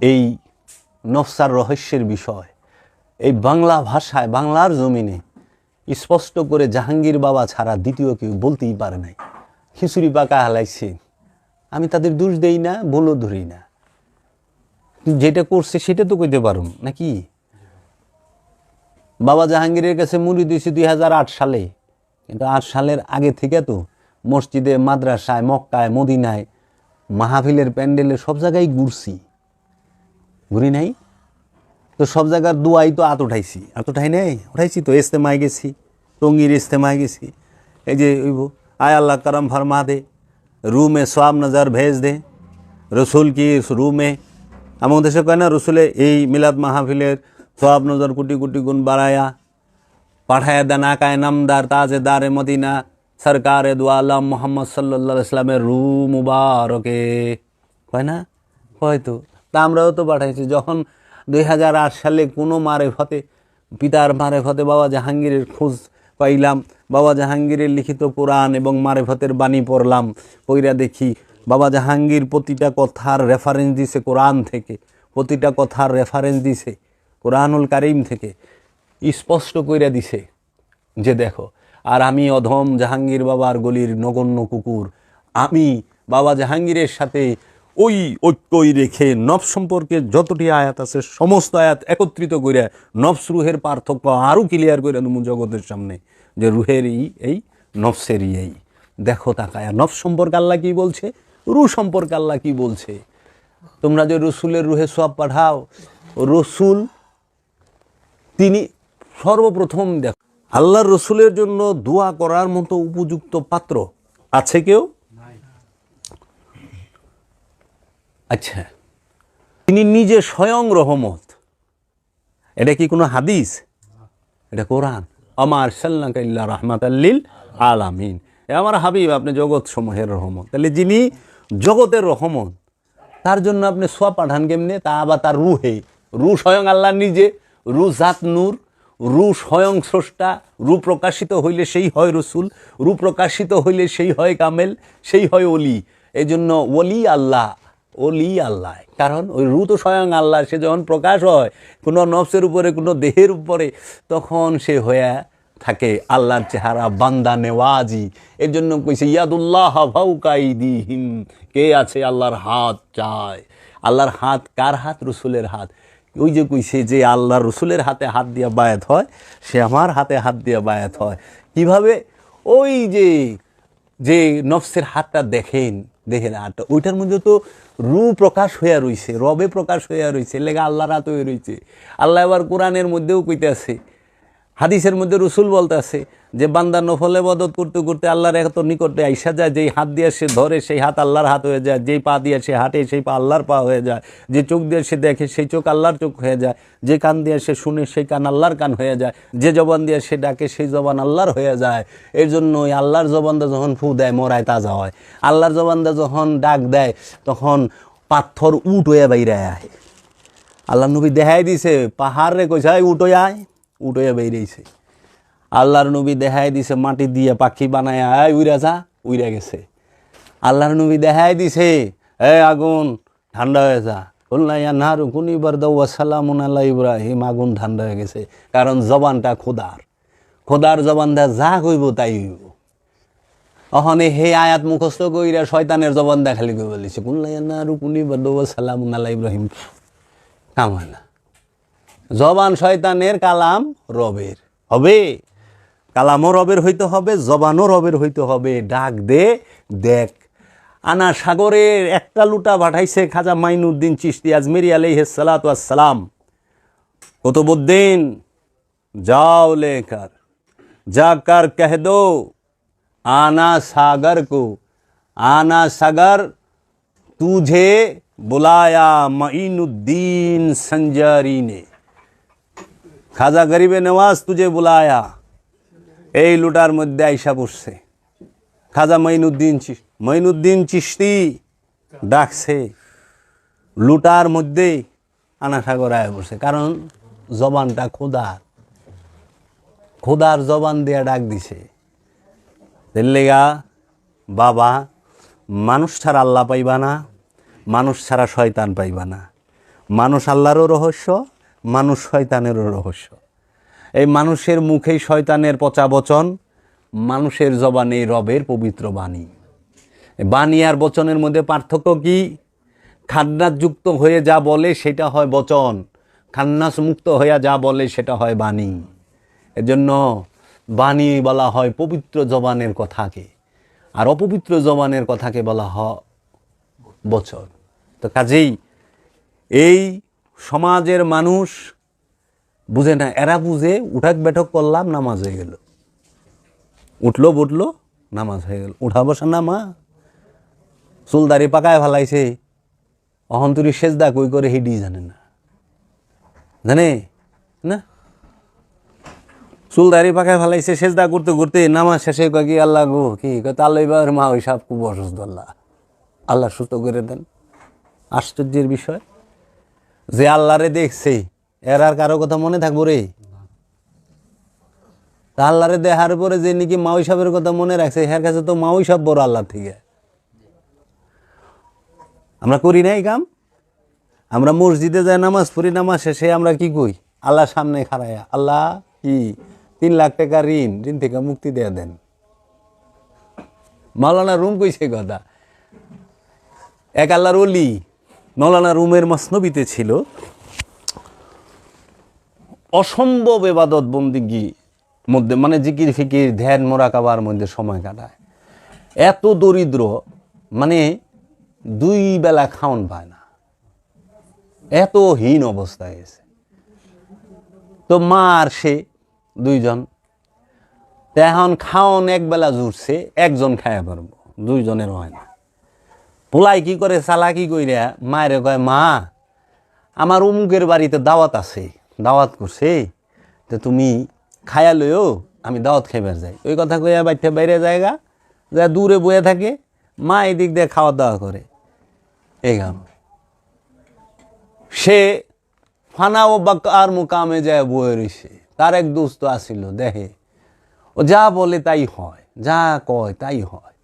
এই নফসার রহস্যের বিষয়, এই বাংলা ভাষায়, বাংলার জমিনে স্পষ্ট করে জাহাঙ্গীর বাবা ছাড়া দ্বিতীয় কেউ বলতেই পারে নাই। খিচুড়ি পাকা হালাইছে। আমি তাদের দোষ দেই না বলো ধরি না। যেটা করছে সেটা তো কইতে পারুন নাকি? বাবা জাহাঙ্গীরের কাছে মুড়ি দিয়েছি দুই হাজার আট সালে। কিন্তু আট সালের আগে থেকে তো মসজিদে, মাদ্রাসায়, মক্কায়, মদিনায় মাহফিলের প্যান্ডেলে সব জায়গায় ঘুরছি। ঘুরি নাই। তো সব জায়গার দুয়াই তো আত উঠাইছি। আত উঠাই নাই? উঠাইছি তো ইস্তেমায় গেছি, টঙ্গির ইস্তেমায় গেছি। এই যে আয় আল্লাহ করম ফরমা দে, রুমে সব নজর ভেজ দে, রসুল কি রুমে? আমাদের দেশে কয় না, রসুলে এই মিলাদ মাহফিলের সব নজর কোটি কোটি গুণ বাড়ায়া, পাঠায় দেন আকায় নামদার, তাজে দারে মদিনা, সরকারে দু আলম মোহাম্মদ সাল্লা ইসলামের রু মুবারকে। কয় না? হয়তো তা আমরাও তো পাঠাইছি। যখন দুই হাজার আট সালে কোনো মারে ফতে পিতার মারে ফতে বাবা জাহাঙ্গীরের খোঁজ পাইলাম, বাবা জাহাঙ্গীরের লিখিত কোরআন এবং মারেফতের বাণী পড়লাম পইরা দেখি বাবা জাহাঙ্গীর প্রতিটা কথার রেফারেন্স দিছে কোরআন থেকে, প্রতিটা কথার রেফারেন্স দিছে কোরআনুল কারিম থেকে, স্পষ্ট কইরা দিছে যে দেখো, আর আমি অধম জাহাঙ্গীর বাবার গলির নগণ্য কুকুর, আমি বাবা জাহাঙ্গীরের সাথে ওই ঐক্যই রেখে নফ সম্পর্কে যতটি আয়াত আছে, সমস্ত আয়াত একত্রিত করে নফস রুহের পার্থক্য আরও ক্লিয়ার করে দেবো জগতের সামনে, যে রুহের এই এই নফসেরই এই। দেখো তাকায় নফ সম্পর্কে আল্লাহ কি বলছে? রু সম্পর্কে আল্লাহ কি বলছে? তোমরা যে রসুলের রুহে সব পাঠাও, রসুল তিনি সর্বপ্রথম দেখো, আল্লাহর রসুলের জন্য দোয়া করার মতো উপযুক্ত পাত্র আছে কেউ? আচ্ছা। তিনি নিজে স্বয়ং রহমত। এটা কি কোনো হাদিস? এটা কোরআন। আমার সাল্লাহ রহমাত আল্লিল আলামিন। আমার হাবিব, আপনি জগৎ সমূহের রহমত। তাহলে যিনি জগতের রহমত, তার জন্য আপনি সোয়া পাঠান কেমনে? তা আবার তার রুহে। রু স্বয়ং আল্লাহ নিজে, রু জাত নূর, রু স্বয়ং স্রষ্টা, রু প্রকাশিত হইলে সেই হয় রসুল, রু প্রকাশিত হইলে সেই হয় কামেল, সেই হয় অলি এই জন্য অলি আল্লাহ। অলি আল্লাহ। কারণ ওই রু তো স্বয়ং আল্লাহ, সে যখন প্রকাশ হয়, কোনো নফসের উপরে, কোনো দেহের উপরে, তখন সে হয়ে থাকে আল্লাহর চেহারা, বান্দা নেওয়াজি। এর জন্য কইছে, ইয়াদুল্লাহ ভাউকাইদিহিম কে আছে আল্লাহর হাত চায়? আল্লাহর হাত কার হাত? রসুলের হাত। ওই যে কইছে যে আল্লাহ রসুলের হাতে হাত দিয়ে বায়াত হয়, সে আমার হাতে হাত দিয়ে বায়াত হয়। কীভাবে? ওই যে যে নফসের হাতটা দেখেন দেখেন আটটা ওইটার মধ্যে তো রু প্রকাশ হইয়া রইছে, রবে প্রকাশ হইয়া রইছে, লেগা আল্লাহরা তো হয়ে রইছে। আল্লাহ আবার কোরআনের মধ্যেও কইতে আছে হাদিসের মধ্যে রসুল বলতে আছে যে, বান্দা নফলে মদত করতে করতে আল্লাহর এত নিকটে আইসা যায়, যেই হাত দিয়ে সে ধরে সেই হাত আল্লাহর হাত হয়ে যায়, যেই পা দিয়ে সে হাঁটে সেই পা আল্লাহর পা হয়ে যায়, যে চোখ দিয়ে সে দেখে সেই চোখ আল্লাহর চোখ হয়ে যায়, যে কান দিয়ে সে শুনে সেই কান আল্লাহর কান হয়ে যায়, যে জবান দিয়ে সে ডাকে সেই জবান আল্লাহর হয়ে যায়। এর জন্য ওই আল্লাহর জবানদা যখন ফু দেয়, মরায় তাজা হয়। আল্লাহর জবানদা যখন ডাক দেয়, তখন পাথর উট হয়ে বাইরে আয়। আল্লাহ নবী দেখাই দিছে, পাহাড় "এই উঠো আয়। উঠে বেরিয়েছে। আল্লাহর নবী দেখাই দিছে, মাটি দিয়ে পাখি বানায় আয় উইরা যা। উইরা গেছে। আল্লাহর নবী দেখাই দিছে, এ, আগুন, ঠান্ডা হয়ে যা। ইব্রাহিম। আগুন ঠান্ডা হয়ে গেছে, কারণ জবানটা খোদার। খোদার জবানটা যা কইব তাই হইব। অহনে হে আয়াত মুখস্থ কইরা শয়তানের জবান দেখালি কই বলিছে কুল্লাইয়া নারু কুনিবার দৌয়া সালামুন আল্লাহ ইব্রাহিম। না। জবান শয়তানের কালাম রবের হবে কালামও রবের হইতে হবে জবানও রবের হইতে হবে ডাক দে দেখ আনা সাগরের একটা লুটা পাঠাইছে খাজা মাইনুদ্দিন চিস্তি আজমেরি আলাইহ সালাম কুতুবুদ্দিন जाओ लेकर जाकर कह दो आना सागर को आना सागर तुझे बुलाया मईनुद्दीन संजारी ने খাজা গরিবে নওয়াজ তুজে বুলায়া। এই লুটার মধ্যে আইসা পড়ছে। খাজা মঈনুদ্দিন মঈনুদ্দিন চিস্তি ডাকছে। লুটার মধ্যে আনা সাগর আয় পড়ছে কারণ জবানটা খোদার। খোদার জবান দিয়ে ডাক দিছে। লেগা বাবা, মানুষ ছাড়া আল্লাহ পাইবা না, মানুষ ছাড়া শয়তান পাইবা না। মানুষ আল্লাহরও রহস্য মানুষ শয়তানেরও রহস্য। এই মানুষের মুখেই শয়তানের পচা বচন মানুষের জবানে রবের পবিত্র বাণী। বাণী আর বচনের মধ্যে পার্থক্য কি? খান্নাসযুক্ত হয়ে যা বলে সেটা হয় বচন, খান্নাস মুক্ত হয়ে যা বলে সেটা হয় বাণী। এজন্য বাণী বলা হয় পবিত্র জবানের কথাকে, আর অপবিত্র জবানের কথাকে বলা হয় বচন। তো কাজেই এই সমাজের মানুষ বুঝে না, এরা বুঝে উঠাক বেঠক করলাম, নামাজ হয়ে গেল। উঠল, বুটলো, নামাজ হয়ে গেল। উঠা বসা নামা চুলদারি পাকায় ফেলাইছে। অহন্তরি সেজদা কই করে হিডি জানে না। জানে? না? চুলদারি পাকায় ফেলাইছে, সেজদা করতে করতে নামাজ শেষে কয় কি, আল্লাহ গো, কি? তাহলে এবার মা, ওই সব খুব অসুস্থ, আল্লাহ। আল্লাহ সুস্থ করে দেন। আশ্চর্যের বিষয়। যে আল্লাহরে দেখছে, এর আর কারও কথা মনে থাকব রে। তা আল্লাহরে দেখার পরে যে নাকি মাউই সাহেবের কথা মনে রাখছে, এর কাছে তো মাউই সাহেব বড় আল্লাহ থেকে। আমরা করি নাই কাম? আমরা মসজিদে যাই, নামাজ পড়ি, নামাজ শেষে আমরা কি কই? আল্লাহ সামনে খাড়াইয়া, আল্লাহ কি? তিন লাখ টাকা ঋণ ঋণ থেকে মুক্তি দেয়া দেন। মাওলানা রুম কইছে কথা। এক আল্লাহর অলি মৌলানা রুমের মসনবিতে ছিল, অসম্ভব এবাদত বন্দিগি মধ্যে মানে জিকির ফিকির, ধ্যান মোরাকাবার মধ্যে সময় কাটায়। এত দরিদ্র মানে দুই বেলা খাওন পায় না। এত হীন অবস্থায় গেছে। তো মা আর সে দুইজন এখন খাওন এক বেলা জুড়ছে, একজন খায়া পারব দুইজনের হয় না। পোলাই কি করে চালাকি কইরা? মায়ের কয়, মা, আমার অমুকের বাড়িতে দাওয়াত আছে। দাওয়াত করছে, তো তুমি খায়া লইও, আমি দাওয়াত খাইবার যাই। ওই কথা কইয়া বাইতে বাইরে জায়গা যা দূরে বয়ে থাকে, মা এদিক দিয়ে খাওয়া দাওয়া করে। এই গান। সে ফানা ও বাকার মোকামে যায় বয়ে রইছে। তার এক দোস্ত আসিল, দেখে, ও যা বলে তাই হয়, যা কয় তাই হয়।